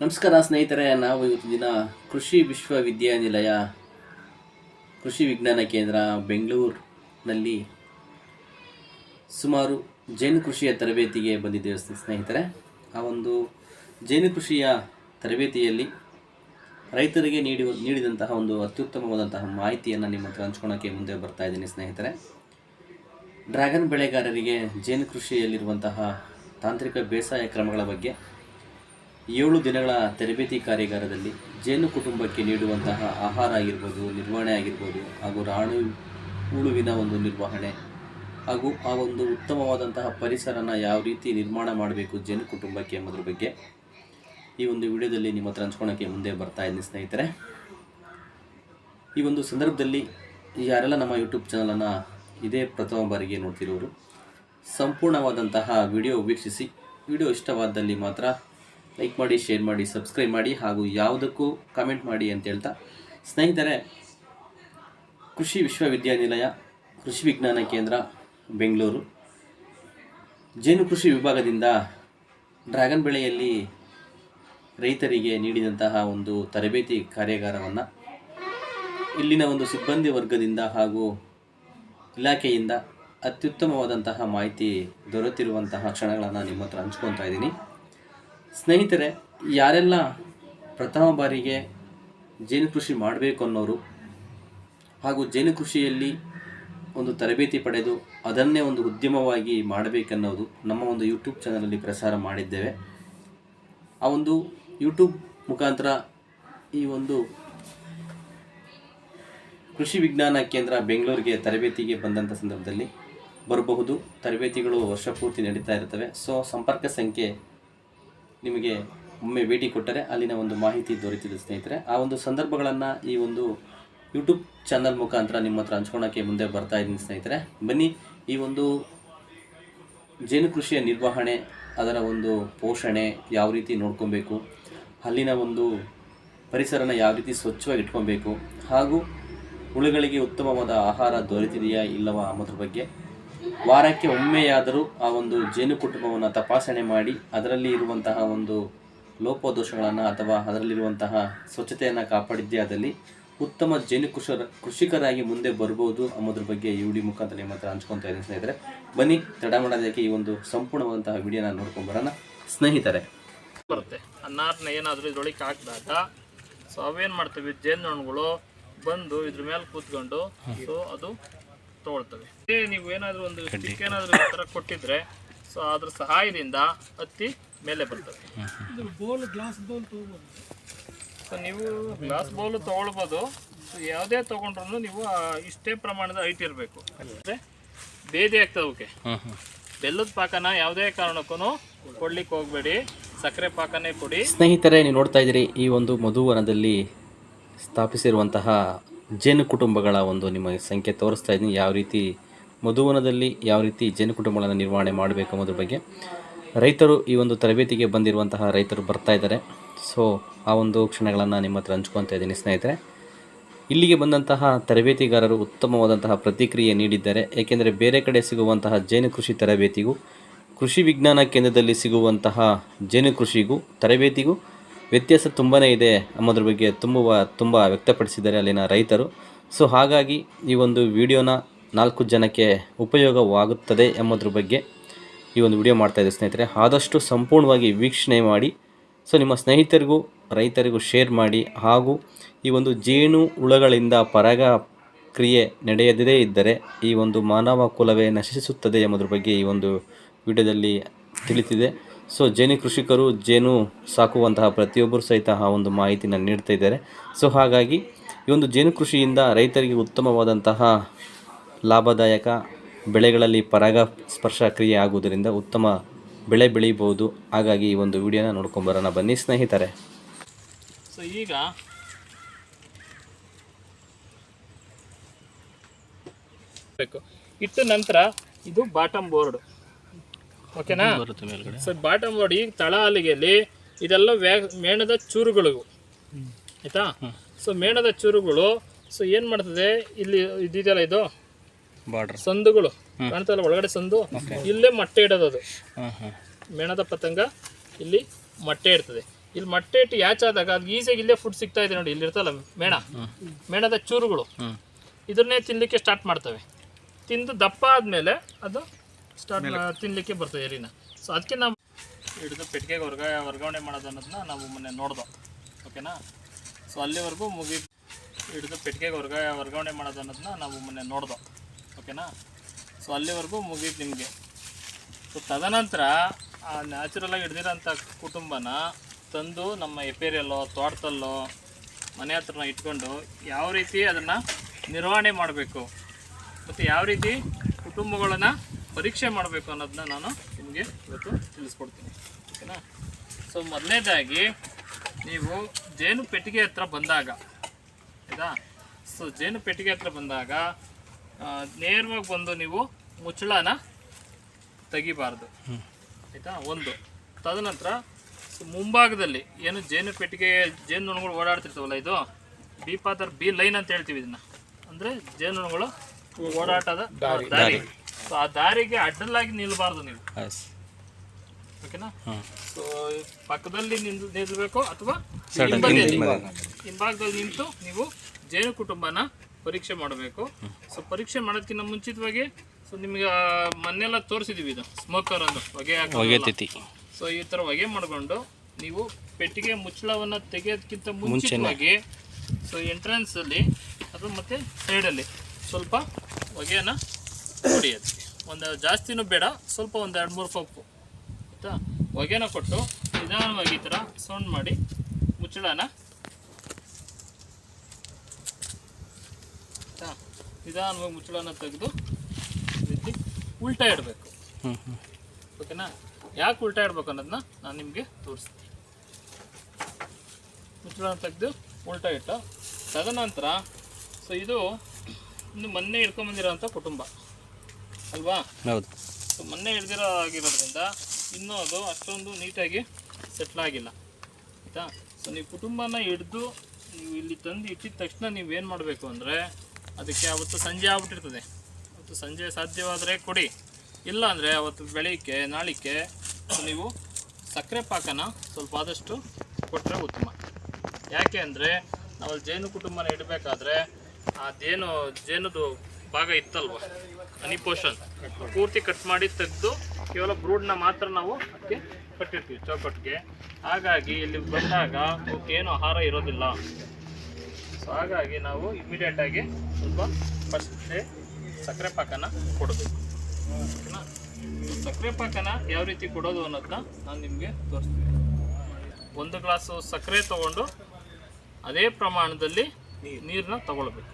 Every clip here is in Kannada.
ನಮಸ್ಕಾರ ಸ್ನೇಹಿತರೆ, ನಾವು ಇವತ್ತು ದಿನ ಕೃಷಿ ವಿಶ್ವವಿದ್ಯಾನಿಲಯ, ಕೃಷಿ ವಿಜ್ಞಾನ ಕೇಂದ್ರ ಬೆಂಗಳೂರಿನಲ್ಲಿ ಸುಮಾರು ಜೇನು ಕೃಷಿಯ ತರಬೇತಿಗೆ ಬಂದಿದ್ದೇವೆ ಸ್ನೇಹಿತರೆ. ಆ ಒಂದು ಜೇನು ಕೃಷಿಯ ತರಬೇತಿಯಲ್ಲಿ ರೈತರಿಗೆ ನೀಡಿ, ನೀಡಿದಂತಹ ಒಂದು ಅತ್ಯುತ್ತಮವಾದಂತಹ ಮಾಹಿತಿಯನ್ನು ನಿಮ್ಮ ಹತ್ರ ಹಂಚ್ಕೊಳಕ್ಕೆ ಮುಂದೆ ಬರ್ತಾ ಇದ್ದೀನಿ ಸ್ನೇಹಿತರೆ. ಡ್ರ್ಯಾಗನ್ ಬೆಳೆಗಾರರಿಗೆ ಜೇನು ಕೃಷಿಯಲ್ಲಿರುವಂತಹ ತಾಂತ್ರಿಕ ಬೇಸಾಯ ಕ್ರಮಗಳ ಬಗ್ಗೆ ಏಳು ದಿನಗಳ ತರಬೇತಿ ಕಾರ್ಯಾಗಾರದಲ್ಲಿ ಜೇನು ಕುಟುಂಬಕ್ಕೆ ನೀಡುವಂತಹ ಆಹಾರ ಆಗಿರ್ಬೋದು, ನಿರ್ವಹಣೆ ಆಗಿರ್ಬೋದು ಹಾಗೂ ರಾಣು ಹುಳುವಿನ ಒಂದು ನಿರ್ವಹಣೆ ಹಾಗೂ ಆ ಒಂದು ಉತ್ತಮವಾದಂತಹ ಪರಿಸರನ ಯಾವ ರೀತಿ ನಿರ್ಮಾಣ ಮಾಡಬೇಕು ಜೇನು ಕುಟುಂಬಕ್ಕೆ ಎಂಬುದ್ರ ಬಗ್ಗೆ ಈ ಒಂದು ವಿಡಿಯೋದಲ್ಲಿ ನಿಮ್ಮ ಹತ್ರ ಮುಂದೆ ಬರ್ತಾ ಇದ್ದೀನಿ ಸ್ನೇಹಿತರೆ. ಈ ಒಂದು ಸಂದರ್ಭದಲ್ಲಿ ಯಾರೆಲ್ಲ ನಮ್ಮ ಯೂಟ್ಯೂಬ್ ಚಾನಲನ್ನು ಇದೇ ಪ್ರಥಮ ಬಾರಿಗೆ ನೋಡ್ತಿರೋರು, ಸಂಪೂರ್ಣವಾದಂತಹ ವಿಡಿಯೋ ವೀಕ್ಷಿಸಿ, ವಿಡಿಯೋ ಇಷ್ಟವಾದಲ್ಲಿ ಮಾತ್ರ ಲೈಕ್ ಮಾಡಿ ಶೇರ್ ಮಾಡಿ ಸಬ್ಸ್ಕ್ರೈಬ್ ಮಾಡಿ ಹಾಗೂ ಯಾವುದಕ್ಕೂ ಕಾಮೆಂಟ್ ಮಾಡಿ ಅಂತ ಹೇಳ್ತಾ ಸ್ನೇಹಿತರೆ, ಕೃಷಿ ವಿಶ್ವವಿದ್ಯಾನಿಲಯ, ಕೃಷಿ ವಿಜ್ಞಾನ ಕೇಂದ್ರ, ಬೆಂಗಳೂರು. ಜೇನು ಕೃಷಿ ವಿಭಾಗದಿಂದ ಡ್ರ್ಯಾಗನ್ ಬೆಳೆಯಲ್ಲಿ ರೈತರಿಗೆ ನೀಡಿದಂತಹ ಒಂದು ತರಬೇತಿ ಕಾರ್ಯಾಗಾರವನ್ನು ಇಲ್ಲಿನ ಒಂದು ಸಿಬ್ಬಂದಿ ವರ್ಗದಿಂದ ಹಾಗೂ ಇಲಾಖೆಯಿಂದ ಅತ್ಯುತ್ತಮವಾದಂತಹ ಮಾಹಿತಿ ದೊರೆತಿರುವಂತಹ ಕ್ಷಣಗಳನ್ನು ನಿಮ್ಮ ಹತ್ರ ಹಂಚ್ಕೊತಾ ಇದ್ದೀನಿ. ಸ್ನೇಹಿತರೆ, ಯಾರೆಲ್ಲ ಪ್ರಥಮ ಬಾರಿಗೆ ಜೇನು ಕೃಷಿ ಮಾಡಬೇಕು ಅನ್ನೋರು ಹಾಗೂ ಜೇನು ಕೃಷಿಯಲ್ಲಿ ಒಂದು ತರಬೇತಿ ಪಡೆದು ಅದನ್ನೇ ಒಂದು ಉದ್ಯಮವಾಗಿ ಮಾಡಬೇಕನ್ನೋದು ನಮ್ಮ ಒಂದು ಯೂಟ್ಯೂಬ್ ಚಾನಲಲ್ಲಿ ಪ್ರಸಾರ ಮಾಡಿದ್ದೇವೆ. ಆ ಒಂದು ಯೂಟ್ಯೂಬ್ ಮುಖಾಂತರ ಈ ಒಂದು ಕೃಷಿ ವಿಜ್ಞಾನ ಕೇಂದ್ರ ಬೆಂಗಳೂರಿಗೆ ತರಬೇತಿಗೆ ಬಂದಂಥ ಸಂದರ್ಭದಲ್ಲಿ ಬರಬಹುದು. ತರಬೇತಿಗಳು ವರ್ಷಪೂರ್ತಿ ನಡೀತಾ ಇರ್ತವೆ ಸೊ, ಸಂಪರ್ಕ ಸಂಖ್ಯೆ ನಿಮಗೆ ಒಮ್ಮೆ ಭೇಟಿ ಕೊಟ್ಟರೆ ಅಲ್ಲಿನ ಒಂದು ಮಾಹಿತಿ ದೊರೆತಿದೆ ಸ್ನೇಹಿತರೆ. ಆ ಒಂದು ಸಂದರ್ಭಗಳನ್ನು ಈ ಒಂದು ಯೂಟ್ಯೂಬ್ ಚಾನಲ್ ಮುಖಾಂತರ ನಿಮ್ಮ ಹತ್ರ ಹಂಚ್ಕೊಳಕ್ಕೆ ಮುಂದೆ ಬರ್ತಾ ಇದ್ದೀನಿ ಸ್ನೇಹಿತರೆ. ಬನ್ನಿ, ಈ ಒಂದು ಜೇನು ಕೃಷಿಯ ನಿರ್ವಹಣೆ, ಅದರ ಒಂದು ಪೋಷಣೆ ಯಾವ ರೀತಿ ನೋಡ್ಕೊಬೇಕು, ಅಲ್ಲಿನ ಒಂದು ಪರಿಸರನ ಯಾವ ರೀತಿ ಸ್ವಚ್ಛವಾಗಿ ಇಟ್ಕೊಬೇಕು, ಹಾಗೂ ಹುಳುಗಳಿಗೆ ಉತ್ತಮವಾದ ಆಹಾರ ದೊರೆತಿದೆಯಾ ಇಲ್ಲವಾ ಅನ್ನೋದ್ರ ಬಗ್ಗೆ ವಾರಕ್ಕೆ ಒಮ್ಮೆಯಾದರೂ ಆ ಒಂದು ಜೇನು ಕುಟುಂಬವನ್ನು ತಪಾಸಣೆ ಮಾಡಿ ಅದರಲ್ಲಿ ಇರುವಂತಹ ಒಂದು ಲೋಪದೋಷಗಳನ್ನು ಅಥವಾ ಅದರಲ್ಲಿರುವಂತಹ ಸ್ವಚ್ಛತೆಯನ್ನು ಕಾಪಾಡಿದ್ದೇ ಉತ್ತಮ ಜೇನು ಕೃಷರ ಕೃಷಿಕರಾಗಿ ಮುಂದೆ ಬರ್ಬೋದು ಅನ್ನೋದ್ರ ಬಗ್ಗೆ ಈ ವಿಡಿಯೋ ಮುಖಾಂತರ ನಿಮ್ಮ ಹತ್ರ ಹಂಚ್ಕೊತಾ ಇದ್ದೀನಿ ಸ್ನೇಹಿತರೆ. ಬನ್ನಿ ತಡ ಮಾಡೋದಕ್ಕೆ ಈ ಒಂದು ಸಂಪೂರ್ಣವಾದಂತಹ ವಿಡಿಯೋನ ನೋಡ್ಕೊಂಡು ಬರೋಣ. ಸ್ನೇಹಿತರೆ. ಬರುತ್ತೆ. ಆ ನಾರನ್ನ ಏನಾದರೂ ಇದ್ರೊಳಗೆ ಹಾಕಿದಾಗ ಸೊ ಅವೇನು ಮಾಡ್ತವೆ? ಜೇನು ಬಂದು ಇದ್ರ ಮೇಲೆ ಕೂತ್ಕೊಂಡು ಸೊ ಅದು ತಗೊಳ್ತವೆ. ನೀವು ಏನಾದರೂ ಒಂದು ಸ್ಟಿಕ್ ಏನಾದರೂ ಈ ಥರ ಕೊಟ್ಟಿದ್ರೆ ಸೊ ಅದ್ರ ಸಹಾಯದಿಂದ ಹತ್ತಿ ಮೇಲೆ ಬರ್ತವೆ ಸೊ ನೀವು ಗ್ಲಾಸ್ ಬೌಲ್ ತಗೊಳ್ಬೋದು. ಸೊ ಯಾವುದೇ ತಗೊಂಡ್ರು ನೀವು ಇಷ್ಟೇ ಪ್ರಮಾಣದ ಹೈಟ್ ಇರಬೇಕು. ಅಂದರೆ ಬೇದಿ ಆಗ್ತದೆ ಅವಕ್ಕೆ ಬೆಲ್ಲದ ಪಾಕನ ಯಾವುದೇ ಕಾರಣಕ್ಕೂ ಕೊಡ್ಲಿಕ್ಕೆ ಹೋಗಬೇಡಿ. ಸಕ್ಕರೆ ಪಾಕನೇ ಕೊಡಿ. ಸ್ನೇಹಿತರೆ ನೀವು ನೋಡ್ತಾ ಇದ್ದೀರಿ ಈ ಒಂದು ಮಧುವನದಲ್ಲಿ ಸ್ಥಾಪಿಸಿರುವಂತಹ ಜೇನು ಕುಟುಂಬಗಳ ಒಂದು ನಿಮಗೆ ಸಂಖ್ಯೆ ತೋರಿಸ್ತಾ ಇದ್ದೀನಿ. ಯಾವ ರೀತಿ ಮಧುವನದಲ್ಲಿ ಯಾವ ರೀತಿ ಜೇನು ಕುಟುಂಬಗಳನ್ನು ನಿರ್ವಹಣೆ ಮಾಡಬೇಕು ಅನ್ನೋದ್ರ ಬಗ್ಗೆ. ರೈತರು ಈ ಒಂದು ತರಬೇತಿಗೆ ಬಂದಿರುವಂತಹ ರೈತರು ಬರ್ತಾ ಇದ್ದಾರೆ. ಸೊ ಆ ಒಂದು ಕ್ಷಣಗಳನ್ನು ನಿಮ್ಮ ಹತ್ರ ಹಂಚ್ಕೊತಾ ಇದ್ದೀನಿ ಸ್ನೇಹಿತರೆ. ಇಲ್ಲಿಗೆ ಬಂದಂತಹ ತರಬೇತಿಗಾರರು ಉತ್ತಮವಾದಂತಹ ಪ್ರತಿಕ್ರಿಯೆ ನೀಡಿದ್ದಾರೆ. ಏಕೆಂದರೆ ಬೇರೆ ಕಡೆ ಸಿಗುವಂತಹ ಜೇನು ಕೃಷಿ ತರಬೇತಿಗೂ, ಕೃಷಿ ವಿಜ್ಞಾನ ಕೇಂದ್ರದಲ್ಲಿ ಸಿಗುವಂತಹ ಜೇನು ಕೃಷಿಗೂ, ತರಬೇತಿಗೂ ವ್ಯತ್ಯಾಸ ತುಂಬಾ ಇದೆ ಅನ್ನೋದ್ರ ಬಗ್ಗೆ ತುಂಬ ತುಂಬ ವ್ಯಕ್ತಪಡಿಸಿದ್ದಾರೆ ಅಲ್ಲಿನ ರೈತರು. ಸೊ ಹಾಗಾಗಿ ಈ ಒಂದು ವಿಡಿಯೋನ ನಾಲ್ಕು ಜನಕ್ಕೆ ಉಪಯೋಗವಾಗುತ್ತದೆ ಎಂಬುದ್ರ ಬಗ್ಗೆ ಈ ಒಂದು ವಿಡಿಯೋ ಮಾಡ್ತಾಯಿದ್ದೆ ಸ್ನೇಹಿತರೆ. ಆದಷ್ಟು ಸಂಪೂರ್ಣವಾಗಿ ವೀಕ್ಷಣೆ ಮಾಡಿ, ಸೊ ನಿಮ್ಮ ಸ್ನೇಹಿತರಿಗೂ, ರೈತರಿಗೂ ಶೇರ್ ಮಾಡಿ, ಹಾಗೂ ಈ ಒಂದು ಜೇನು ಹುಳಗಳಿಂದ ಪರಾಗ ಕ್ರಿಯೆ ನಡೆಯದೇ ಇದ್ದರೆ ಈ ಒಂದು ಮಾನವ ಕುಲವೇ ನಶಿಸುತ್ತದೆ ಎಂಬುದ್ರ ಬಗ್ಗೆ ಈ ಒಂದು ವಿಡಿಯೋದಲ್ಲಿ ತಿಳಿತಿದೆ. ಸೊ ಜೇನು ಕೃಷಿಕರು ಜೇನು ಸಾಕುವಂತಹ ಪ್ರತಿಯೊಬ್ಬರು ಸಹಿತ ಆ ಒಂದು ಮಾಹಿತಿನ ನೀಡ್ತಾ ಇದ್ದಾರೆ. ಸೊ ಹಾಗಾಗಿ ಈ ಒಂದು ಜೇನು ಕೃಷಿಯಿಂದ ರೈತರಿಗೆ ಉತ್ತಮವಾದಂತಹ ಲಾಭದಾಯಕ ಬೆಳೆಗಳಲ್ಲಿ ಪರಾಗ ಸ್ಪರ್ಶ ಕ್ರಿಯೆ ಆಗುವುದರಿಂದ ಉತ್ತಮ ಬೆಳೆ ಬೆಳೀಬೋದು ಹಾಗಾಗಿ ಈ ಒಂದು ವಿಡಿಯೋನ ನೋಡ್ಕೊಂಬರೋಣ. ಬನ್ನಿ ಸ್ನೇಹಿತರೆ. ಸೊ ಈಗ ಬೇಕು ನಂತರ ಇದು ಬಾಟಮ್ ಬೋರ್ಡ್. ಓಕೆನಾ? ಸರ್ ಬಾಟಮ್ ನೋಡಿ ತಳ ಅಲ್ಲಿಗೆಯಲ್ಲಿ ಇದೆಲ್ಲ ವ್ಯಾ ಮೇಣದ ಚೂರುಗಳು. ಆಯ್ತಾ? ಸೊ ಮೇಣದ ಚೂರುಗಳು ಸೊ ಏನು ಮಾಡ್ತದೆ? ಇಲ್ಲಿ ಇದಿದೆಯಲ್ಲ ಇದು? ಬಾರ್ಡರ್ ಸಂದುಗಳು. ಕಾಣ್ತಲ್ಲ ಒಳಗಡೆ ಸಂದು? ಇಲ್ಲೇ ಮೊಟ್ಟೆ ಇಡೋದು ಅದು. ಮೇಣದ ಪತಂಗ ಇಲ್ಲಿ ಮೊಟ್ಟೆ ಇಡ್ತದೆ ಇಲ್ಲಿ ಮೊಟ್ಟೆ ಇಟ್ಟು ಯಾಚಾದಾಗ ಆದಾಗ ಅದು ಈಸಿಯಾಗಿ ಇಲ್ಲೇ ಫುಡ್ ಸಿಗ್ತಾ ಇದೆ ನೋಡಿ ಇಲ್ಲಿ ಇರ್ತಲ್ಲ ಮೇಣ? ಮೇಣದ ಚೂರುಗಳು. ಇದನ್ನೇ ತಿನ್ನಲಿಕ್ಕೆ ಸ್ಟಾರ್ಟ್ ಮಾಡ್ತವೆ. ತಿಂದು ದಪ್ಪ ಆದಮೇಲೆ ಅದು ಸ್ಟಾರ್ಟ್ ತಿನ್ನಲಿಕ್ಕೆ ಬರ್ತದೆ ಎರಿನ ಸೊ ಅದಕ್ಕೆ ನಾವು ಹಿಡಿದು ಪೆಟ್ಟಿಗೆಗೆ ವರ್ಗ ವರ್ಗಾವಣೆ ಮಾಡೋದು ಅನ್ನೋದನ್ನ ನಾವು ಮೊನ್ನೆ ನೋಡ್ದೋ. ಓಕೆನಾ ಸೊ ಅಲ್ಲಿವರೆಗೂ ಮುಗಿ ಹಿಡಿದು ಪೆಟ್ಟಿಗೆಗೆ ವರ್ಗ ವರ್ಗಾವಣೆ ಮಾಡೋದು ಅನ್ನೋದನ್ನ ನಾವು ಮೊನ್ನೆ ನೋಡ್ದೋ. ಓಕೆನಾ ಸೊ ಅಲ್ಲಿವರೆಗೂ ಮುಗೀತು ನಿಮಗೆ. ಸೊ ತದನಂತರ ಆ ನ್ಯಾಚುರಲಾಗಿ ಹಿಡ್ದಿರೋಂಥ ಕುಟುಂಬನ ತಂದು ನಮ್ಮ ಎಪೇರಿಯಲ್ಲೋ ತೋಟದಲ್ಲೋ ಮನೆ ಹತ್ರನ ಇಟ್ಕೊಂಡು ಯಾವ ರೀತಿ ಅದನ್ನು ನಿರ್ವಹಣೆ ಮಾಡಬೇಕು? ಮತ್ತು ಯಾವ ರೀತಿ ಕುಟುಂಬಗಳನ್ನು ಪರೀಕ್ಷೆ ಮಾಡಬೇಕು ಅನ್ನೋದನ್ನ ನಾನು ನಿಮಗೆ ಇವತ್ತು ತಿಳಿಸ್ಕೊಡ್ತೀನಿ. ಓಕೆನಾ? ಸೊ ಮೊದಲನೇದಾಗಿ ನೀವು ಜೇನು ಪೆಟ್ಟಿಗೆ ಹತ್ರ ಬಂದಾಗ ಆಯಿತಾ? ಸೊ ಜೇನು ಪೆಟ್ಟಿಗೆ ಹತ್ರ ಬಂದಾಗ ನೇರವಾಗಿ ಬಂದು ನೀವು ಮುಚ್ಚಳನ ತೆಗಿಬಾರ್ದು. ಆಯಿತಾ? ಒಂದು. ತದನಂತರ ಸೊ ಮುಂಭಾಗದಲ್ಲಿ ಏನು ಜೇನು ಪೆಟ್ಟಿಗೆ ಜೇನು ನೊಣಗಳು ಓಡಾಡ್ತಿರ್ತಾವಲ್ಲ ಇದು? ಬಿ ಪಾತ್ರ ಬಿ ಲೈನ್ ಅಂತ ಹೇಳ್ತೀವಿ ಇದನ್ನ. ಅಂದರೆ ಜೇನು ನೊಣಗಳು ಓಡಾಟದ ದಾರಿ. ಸೊ ಆ ದಾರಿಗೆ ಅಡ್ಡಲಾಗಿ ನಿಲ್ಲಬಾರ್ದು ನೀವು. ಎಸ್ ಓಕೆನಾ ಸೊ ಪಕ್ಕದಲ್ಲಿ ನಿಲ್ಬೇಕು ಅಥವಾ ಹಿಂಭಾಗದಲ್ಲಿ ನಿಂತು ನೀವು ಜೇನು ಕುಟುಂಬನ ಪರೀಕ್ಷೆ ಮಾಡಬೇಕು. ಸೊ ಪರೀಕ್ಷೆ ಮಾಡೋದಕ್ಕಿಂತ ಮುಂಚಿತವಾಗಿ ಸೊ ನಿಮಗೆ ಮೊನ್ನೆಲ್ಲ ತೋರಿಸಿದೀವಿ ಇದು ಸ್ಮೋಕರ್ ಅನ್ನು ಹೊಗೆ. ಸೊ ಈ ಥರ ಹೊಗೆ ಮಾಡಿಕೊಂಡು ನೀವು ಪೆಟ್ಟಿಗೆ ಮುಚ್ಚಳವನ್ನು ತೆಗೆಯೋದಕ್ಕಿಂತ ಮುಂಚಿತವಾಗಿ ಸೊ ಎಂಟ್ರೆನ್ಸಲ್ಲಿ ಅದು ಮತ್ತು ಸೈಡಲ್ಲಿ ಸ್ವಲ್ಪ ಹೊಗೆಯನ್ನು ಹೊಡಿಯೋದು ಒಂದು ಜಾಸ್ತಿನೂ ಬೇಡ ಸ್ವಲ್ಪ ಒಂದು ಎರಡು ಮೂರು ಕಪ್ಪು ಆಯಿತಾ? ಹೊಗೆನ ಕೊಟ್ಟು ನಿಧಾನವಾಗಿ ಈ ಥರ ಸೌಂಡ್ ಮಾಡಿ ಮುಚ್ಚಳನ. ಆಯಿತಾ? ನಿಧಾನವಾಗಿ ಮುಚ್ಚಳನ ತೆಗೆದು ರೀತಿ ಉಲ್ಟಾ ಇಡಬೇಕು. ಹ್ಞೂ ಹ್ಞೂ ಓಕೆನಾ? ಯಾಕೆ ಉಲ್ಟಾ ಇಡ್ಬೇಕು ಅನ್ನೋದನ್ನ ನಾನು ನಿಮಗೆ ತೋರಿಸ್ತೀನಿ. ಮುಚ್ಚಳನ ತೆಗೆದು ಉಲ್ಟಾ ಇಟ್ಟು ತದನಂತರ ಸೊ ಇದು ಒಂದು ಮೊನ್ನೆ ಇಟ್ಕೊಂಡ್ಬಂದಿರೋಂಥ ಕುಟುಂಬ. ಅಲ್ವಾ? ಹೌದು. ಸೊ ಮೊನ್ನೆ ಹಿಡ್ದಿರೋ ಆಗಿರೋದ್ರಿಂದ ಇನ್ನೂ ಅದು ಅಷ್ಟೊಂದು ನೀಟಾಗಿ ಸೆಟ್ಲ್ ಆಗಿಲ್ಲ. ಆಯಿತಾ? ಸೊ ನೀವು ಕುಟುಂಬನ ಹಿಡಿದು ನೀವು ಇಲ್ಲಿ ತಂದು ಇಟ್ಟಿದ ತಕ್ಷಣ ನೀವು ಏನು ಮಾಡಬೇಕು ಅಂದರೆ ಅದಕ್ಕೆ ಅವತ್ತು ಸಂಜೆ ಆಗ್ಬಿಟ್ಟಿರ್ತದೆ. ಅವತ್ತು ಸಂಜೆ ಸಾಧ್ಯವಾದರೆ ಕೊಡಿ. ಇಲ್ಲ ಅಂದರೆ ಅವತ್ತು ಬೆಳಿಗ್ಗೆ ನಾಳಿಕೆ ನೀವು ಸಕ್ಕರೆ ಪಾಕನ ಸ್ವಲ್ಪ ಆದಷ್ಟು ಕೊಟ್ಟರೆ ಉತ್ತಮ. ಯಾಕೆ ಅಂದರೆ ನಾವು ಜೇನು ಕುಟುಂಬನ ಇಡಬೇಕಾದ್ರೆ ಆ ಜೇನು ಜೇನುದು ಭಾಗ ಇತ್ತಲ್ವ? ಹನಿ ಪೋಷನ್ ಪೂರ್ತಿ ಕಟ್ ಮಾಡಿ ತೆಗೆದು ಕೇವಲ ಬ್ರೂಡ್ನ ಮಾತ್ರ ನಾವು ಅದಕ್ಕೆ ಕಟ್ಟಿರ್ತೀವಿ ಚೌಕಟ್ಟಿಗೆ ಹಾಗಾಗಿ ಇಲ್ಲಿ ಬಂದಾಗ ಅವಕ್ಕೇನು ಆಹಾರ ಇರೋದಿಲ್ಲ. ಸೊ ಹಾಗಾಗಿ ನಾವು ಇಮಿಡಿಯೇಟ್ ಆಗಿ ಸ್ವಲ್ಪ ಫಸ್ಟ್ ಸಕ್ಕರೆ ಪಾಕನ ಕೊಡಬೇಕು. ಸಕ್ಕರೆ ಪಾಕನ ಯಾವ ರೀತಿ ಕೊಡೋದು ಅನ್ನೋದನ್ನ ನಾನು ನಿಮಗೆ ತೋರಿಸ್ತೀನಿ. ಒಂದು ಗ್ಲಾಸು ಸಕ್ಕರೆ ತಗೊಂಡು ಅದೇ ಪ್ರಮಾಣದಲ್ಲಿ ನೀರನ್ನ ತಗೊಳ್ಬೇಕು.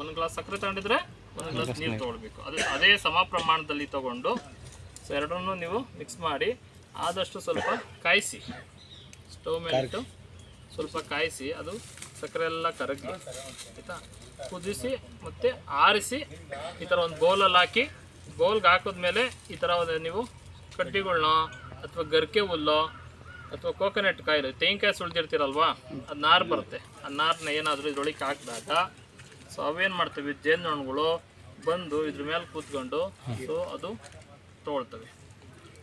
ಒಂದು ಗ್ಲಾಸ್ ಸಕ್ಕರೆ ತಗೊಂಡಿದ್ರೆ ಒಂದು ಗ್ಲಾಸ್ ನೀರು ತೊಗೊಳ್ಬೇಕು. ಅದೇ ಅದೇ ಸಮ ಪ್ರಮಾಣದಲ್ಲಿ ತಗೊಂಡು ಸೊ ಎರಡನ್ನೂ ನೀವು ಮಿಕ್ಸ್ ಮಾಡಿ ಆದಷ್ಟು ಸ್ವಲ್ಪ ಕಾಯಿಸಿ. ಸ್ಟವ್ ಮೇಲೆ ಇಟ್ಟು ಸ್ವಲ್ಪ ಕಾಯಿಸಿ ಅದು ಸಕ್ಕರೆ ಎಲ್ಲ ಕರಗಿ ಆಯಿತಾ? ಕುದಿಸಿ ಮತ್ತು ಆರಿಸಿ ಈ ಥರ ಒಂದು ಬೌಲಲ್ಲಿ ಹಾಕಿ ಬೌಲ್ಗೆ ಹಾಕಿದ್ಮೇಲೆ ಈ ಥರ ಒಂದು ನೀವು ಕಡ್ಡಿಗಳನ್ನೋ ಅಥವಾ ಗರಿಕೆ ಹುಲ್ಲೋ ಅಥವಾ ಕೋಕೋನಟ್ ಕಾಯಿಲೆ ತೆಂಗಿನಕಾಯಿ ಸುಳ್ದಿರ್ತೀರಲ್ವಾ? ಅದು ನಾರು ಬರುತ್ತೆ. ಆ ನಾರನ್ನ ಏನಾದರೂ ಇದ್ರೊಳಗೆ ಹಾಕಿದಾಗ ಸೊ ಅವೇನು ಮಾಡ್ತವೆ ಜೇನುನೊಣಗಳು ಬಂದು ಇದ್ರ ಮೇಲೆ ಕೂತ್ಕೊಂಡು ಸೊ ಅದು ತೊಗೊಳ್ತವೆ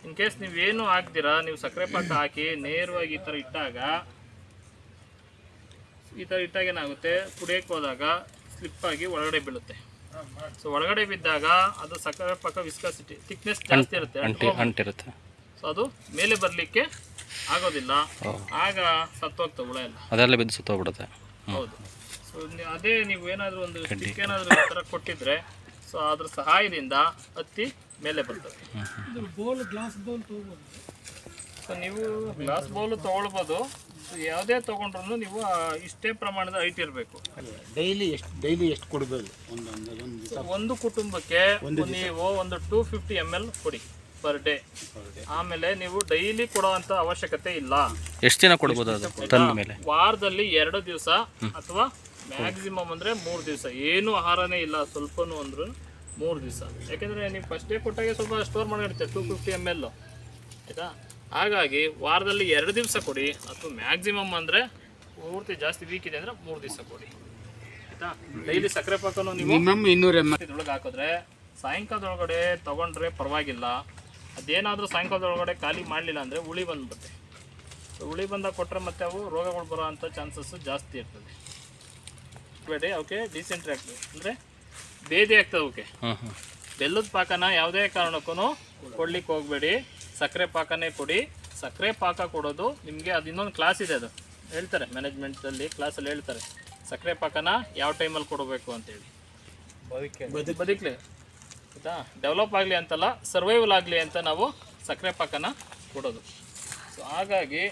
ಇನ್ ಕೇಸ್ ನೀವೇನು ಹಾಕ್ದಿರಾ ನೀವು ಸಕ್ಕರೆ ಪಾಕ ಹಾಕಿ ನೇರವಾಗಿ ಈ ಥರ ಇಟ್ಟಾಗ ಈ ಥರ ಇಟ್ಟಾಗ ಏನಾಗುತ್ತೆ? ಕುಡಿಯೋಕ್ಕೆ ಹೋದಾಗ ಸ್ಲಿಪ್ ಆಗಿ ಒಳಗಡೆ ಬೀಳುತ್ತೆ. ಸೊ ಒಳಗಡೆ ಬಿದ್ದಾಗ ಅದು ಸಕ್ಕರೆ ಪಾಕ ವಿಸ್ಕಾಸಿಟಿ ಥಿಕ್ನೆಸ್ ಜಾಸ್ತಿ ಇರುತ್ತೆ ಸೊ ಅದು ಮೇಲೆ ಬರಲಿಕ್ಕೆ ಆಗೋದಿಲ್ಲ. ಆಗ ಸತ್ತೋಗ್ತವೆ ಹುಳ ಎಲ್ಲ. ಅದೆಲ್ಲ ಬಿದ್ದು ಸತ್ತೋಗ್ಬಿಡುತ್ತೆ. ಹೌದು. ಸೊ ಅದೇ ನೀವು ಏನಾದರೂ ಒಂದು ಸ್ಟಿಕ್ ಏನಾದರೂ ಈ ಥರ ಕೊಟ್ಟಿದ್ರೆ ಸೊ ಅದ್ರ ಸಹಾಯದಿಂದ ಹತ್ತಿ ಮೇಲೆ ಬರ್ತದೆ. ಸೊ ನೀವು ಗ್ಲಾಸ್ ಬೌಲ್ ತಗೊಳ್ಬೋದು. ಯಾವುದೇ ತೊಗೊಂಡ್ರು ನೀವು ಇಷ್ಟೇ ಪ್ರಮಾಣದ ಹೈಟ್ ಇರಬೇಕು. ಡೈಲಿ ಎಷ್ಟು ಡೈಲಿ ಎಷ್ಟು ಕೊಡಬೇಕು ಒಂದು ಒಂದು ಒಂದು ದಿವಸ. ಒಂದು ಕುಟುಂಬಕ್ಕೆ ನೀವು ಒಂದು ಟೂ ಫಿಫ್ಟಿ ಎಂ ಎಲ್ ಕೊಡಿ ಪರ್ ಡೇ ಆಮೇಲೆ ನೀವು ಡೈಲಿ ಕೊಡುವಂತ ಅವಶ್ಯಕತೆ ಇಲ್ಲ. ಎಷ್ಟು ದಿನ ಕೊಡಬಹುದು ಅದು? ತಂದ ಮೇಲೆ. ವಾರದಲ್ಲಿ ಎರಡು ದಿವಸ ಅಥವಾ ಮ್ಯಾಕ್ಸಿಮಮ್ ಅಂದರೆ ಮೂರು ದಿವಸ. ಏನು ಆಹಾರನೇ ಇಲ್ಲ ಸ್ವಲ್ಪನೂ ಅಂದ್ರೂ ಮೂರು ದಿವಸ. ಯಾಕೆಂದರೆ ನೀವು ಫಸ್ಟ್ ಡೇ ಕೊಟ್ಟಾಗೆ ಸ್ವಲ್ಪ ಸ್ಟೋರ್ ಮಾಡಿರ್ತೀವಿ ಟೂ ಫಿಫ್ಟಿ ಎಂ ಎಲ್ ಆಯಿತಾ? ಹಾಗಾಗಿ ವಾರದಲ್ಲಿ ಎರಡು ದಿವಸ ಕೊಡಿ ಅಥವಾ ಮ್ಯಾಕ್ಸಿಮಮ್ ಅಂದರೆ ಪೂರ್ತಿ ಜಾಸ್ತಿ ವೀಕ್ ಇದೆ ಅಂದರೆ ಮೂರು ದಿವಸ ಕೊಡಿ. ಆಯಿತಾ? ಡೈಲಿ ಸಕ್ಕರೆ ಪಾಕನು ನೀವು ಇನ್ನೂರು ಎಂ ಇದ್ರೊಳಗೆ ಹಾಕಿದ್ರೆ ಸಾಯಂಕಾಲದೊಳಗಡೆ ತೊಗೊಂಡ್ರೆ ಪರವಾಗಿಲ್ಲ. ಅದೇನಾದರೂ ಸಾಯಂಕಾಲದೊಳಗಡೆ ಖಾಲಿ ಮಾಡಲಿಲ್ಲ ಅಂದರೆ ಹುಳಿ ಬಂದುಬಿಡುತ್ತೆ. ಹುಳಿ ಬಂದಾಗ ಕೊಟ್ಟರೆ ಮತ್ತೆ ಅವು ರೋಗಗಳು ಬರೋ ಅಂಥ ಚಾನ್ಸಸ್ಸು ಜಾಸ್ತಿ ಇರ್ತದೆ. ಬೇಡಿ ಅವಕ್ಕೆ ಡೀಸೆಂಟ್ರಿ ಆಗ್ತದೆ ಅಂದರೆ ಬೇದಿ ಆಗ್ತದೆ ಅವಕ್ಕೆ ಬೆಲ್ಲದ ಪಾಕನ ಯಾವುದೇ ಕಾರಣಕ್ಕೂ ಕೊಡ್ಲಿಕ್ಕೆ ಹೋಗಬೇಡಿ. ಸಕ್ಕರೆ ಪಾಕನೇ ಕೊಡಿ. ಸಕ್ಕರೆ ಪಾಕ ಕೊಡೋದು ನಿಮಗೆ ಅದು ಇನ್ನೊಂದು ಕ್ಲಾಸ್ ಇದೆ ಅದು. ಹೇಳ್ತಾರೆ ಮ್ಯಾನೇಜ್ಮೆಂಟಲ್ಲಿ ಕ್ಲಾಸಲ್ಲಿ ಹೇಳ್ತಾರೆ. ಸಕ್ಕರೆ ಪಾಕನ ಯಾವ ಟೈಮಲ್ಲಿ ಕೊಡಬೇಕು ಅಂತೇಳಿ. ಬದುಕಲಿ. ಆಯಿತಾ? ಡೆವಲಪ್ ಆಗಲಿ ಅಂತಲ್ಲ ಸರ್ವೈವಲ್ ಆಗಲಿ ಅಂತ ನಾವು ಸಕ್ಕರೆ ಪಾಕನ ಕೊಡೋದು. ಸೊ ಹಾಗಾಗಿ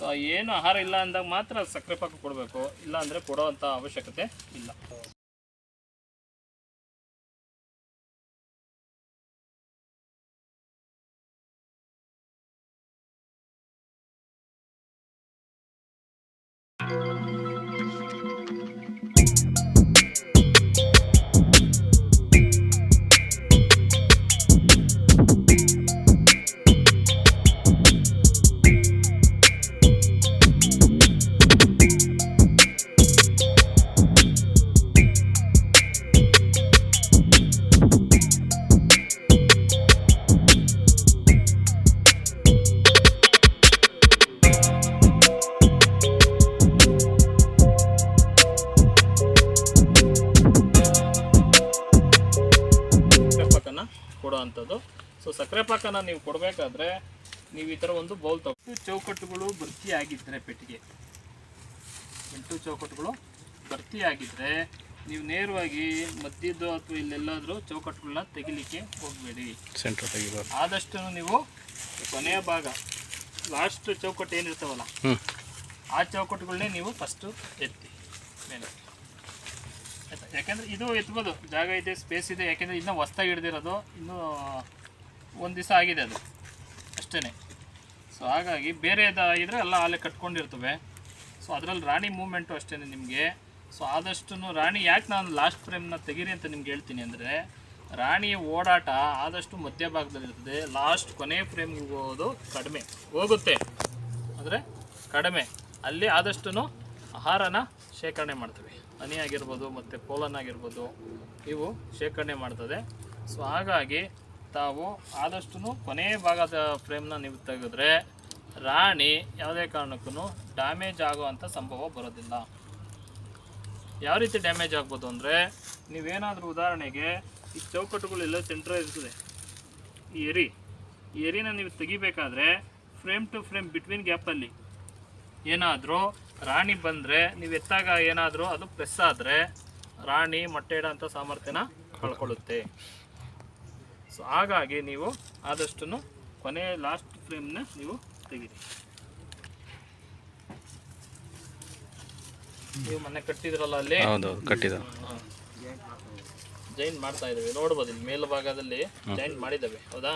ಸೊ ಏನು ಆಹಾರ ಇಲ್ಲ ಅಂದಾಗ ಮಾತ್ರ ಸಕ್ಕರೆ ಪಾಕ ಕೊಡಬೇಕು. ಇಲ್ಲ ಅಂದರೆ ಕೊಡೋ ಅಂಥ ಅವಶ್ಯಕತೆ ಇಲ್ಲ. ನೀವು ಕೊಡಬೇಕಾದ್ರೆ ನೀವು ಈ ಥರ ಒಂದು ಬೌಲ್ ತಗೊಂಡು ಚೌಕಟ್ಟುಗಳು ಭರ್ತಿ ಆಗಿದ್ದರೆ ಪೆಟ್ಟಿಗೆ. ಎಂಟು ಚೌಕಟ್ಟುಗಳು ಭರ್ತಿ ಆಗಿದ್ದರೆ ನೀವು ನೇರವಾಗಿ ಮಧ್ಯದ್ದು ಅಥವಾ ಇಲ್ಲೆಲ್ಲಾದರೂ ಚೌಕಟ್ಟುಗಳನ್ನ ತೆಗಿಲಿಕ್ಕೆ ಹೋಗಬೇಡಿ. ಸೆಂಟ್ರ್ ತೆಗಿಬಾರ್ದು ಆದಷ್ಟು ನೀವು ಕೊನೆಯ ಭಾಗ ಲಾಸ್ಟ್ ಚೌಕಟ್ಟು ಏನಿರ್ತಾವಲ್ಲ ಆ ಚೌಕಟ್ಟುಗಳನ್ನೇ ನೀವು ಫಸ್ಟು ಎತ್ತಿ. ಮೇಲೆ ಯಾಕೆಂದರೆ ಇದು ಎತ್ಬೋದು. ಜಾಗ ಇದೆ ಸ್ಪೇಸ್ ಇದೆ. ಯಾಕೆಂದರೆ ಇನ್ನೂ ಹೊಸ್ದಾಗಿ ಹಿಡ್ದಿರೋದು ಇನ್ನೂ ಒಂದು ದಿವಸ ಆಗಿದೆ ಅದು. ಅಷ್ಟೇ ಸೊ ಹಾಗಾಗಿ ಬೇರೆದಾಗಿದ್ರೆ ಎಲ್ಲ ಆಲೆ ಕಟ್ಕೊಂಡಿರ್ತವೆ. ಸೊ ಅದರಲ್ಲಿ ರಾಣಿ ಮೂಮೆಂಟು ಅಷ್ಟೇ ನಿಮಗೆ. ಸೊ ಆದಷ್ಟು ರಾಣಿ ಯಾಕೆ ನಾನು ಲಾಸ್ಟ್ ಫ್ರೇಮ್ನ ತೆಗೀರಿ ಅಂತ ನಿಮ್ಗೆ ಹೇಳ್ತೀನಿ ಅಂದರೆ, ರಾಣಿಯ ಓಡಾಟ ಆದಷ್ಟು ಮಧ್ಯಭಾಗದಲ್ಲಿರ್ತದೆ ಲಾಸ್ಟ್ ಕೊನೆ ಫ್ರೇಮ್ಗೆ ಹೋಗೋದು ಕಡಿಮೆ. ಹೋಗುತ್ತೆ. ಅಂದರೆ ಕಡಿಮೆ. ಅಲ್ಲಿ ಆದಷ್ಟು ಆಹಾರನ ಶೇಖರಣೆ ಮಾಡ್ತವೆ. ಹನಿ ಆಗಿರ್ಬೋದು, ಮತ್ತು ಪೋಲನ್ ಆಗಿರ್ಬೋದು, ಇವು ಶೇಖರಣೆ ಮಾಡ್ತದೆ. ಸೊ ಹಾಗಾಗಿ ತಾವು ಆದಷ್ಟು ಕೊನೆ ಭಾಗದ ಫ್ರೇಮ್ನ ನೀವು ತೆಗೆದ್ರೆ ರಾಣಿ ಯಾವುದೇ ಕಾರಣಕ್ಕೂ ಡ್ಯಾಮೇಜ್ ಆಗುವಂಥ ಸಂಭವ ಬರೋದಿಲ್ಲ. ಯಾವ ರೀತಿ ಡ್ಯಾಮೇಜ್ ಆಗ್ಬೋದು ಅಂದರೆ ನೀವೇನಾದರೂ ಉದಾಹರಣೆಗೆ ಈ ಚೌಕಟ್ಟುಗಳೆಲ್ಲ ಸೆಂಟ್ರ ಇರ್ತದೆ. ಈ ಎರಿ, ಈ ಎರಿನ ನೀವು ತೆಗಿಬೇಕಾದ್ರೆ ಫ್ರೇಮ್ ಟು ಫ್ರೇಮ್ ಬಿಟ್ವೀನ್ ಗ್ಯಾಪಲ್ಲಿ ಏನಾದರೂ ರಾಣಿ ಬಂದರೆ ನೀವು ಎತ್ತಾಗ ಏನಾದರೂ ಅದು ಪ್ರೆಸ್ ಆದರೆ ರಾಣಿ ಮೊಟ್ಟೆ ಇಡೋಂಥ ಸಾಮರ್ಥ್ಯನ ಕಳ್ಕೊಳ್ಳುತ್ತೆ. ಸೊ ಹಾಗಾಗಿ ನೀವು ಆದಷ್ಟು ಕೊನೆ ಲಾಸ್ಟ್ ಫ್ರೇಮ್ನ ನೀವು ತೆಗೀರಿ. ನೀವು ಮೊನ್ನೆ ಕಟ್ಟಿದ್ರಲ್ಲ ಅಲ್ಲಿ? ಕಟ್ಟಿದ ಜೈನ್ ಮಾಡ್ತಾ ಇದ್ದೇವೆ. ನೋಡ್ಬೋದು ಇಲ್ಲಿ ಮೇಲ್ಭಾಗದಲ್ಲಿ ಜೈನ್ ಮಾಡಿದ್ದೇವೆ. ಹೌದಾ?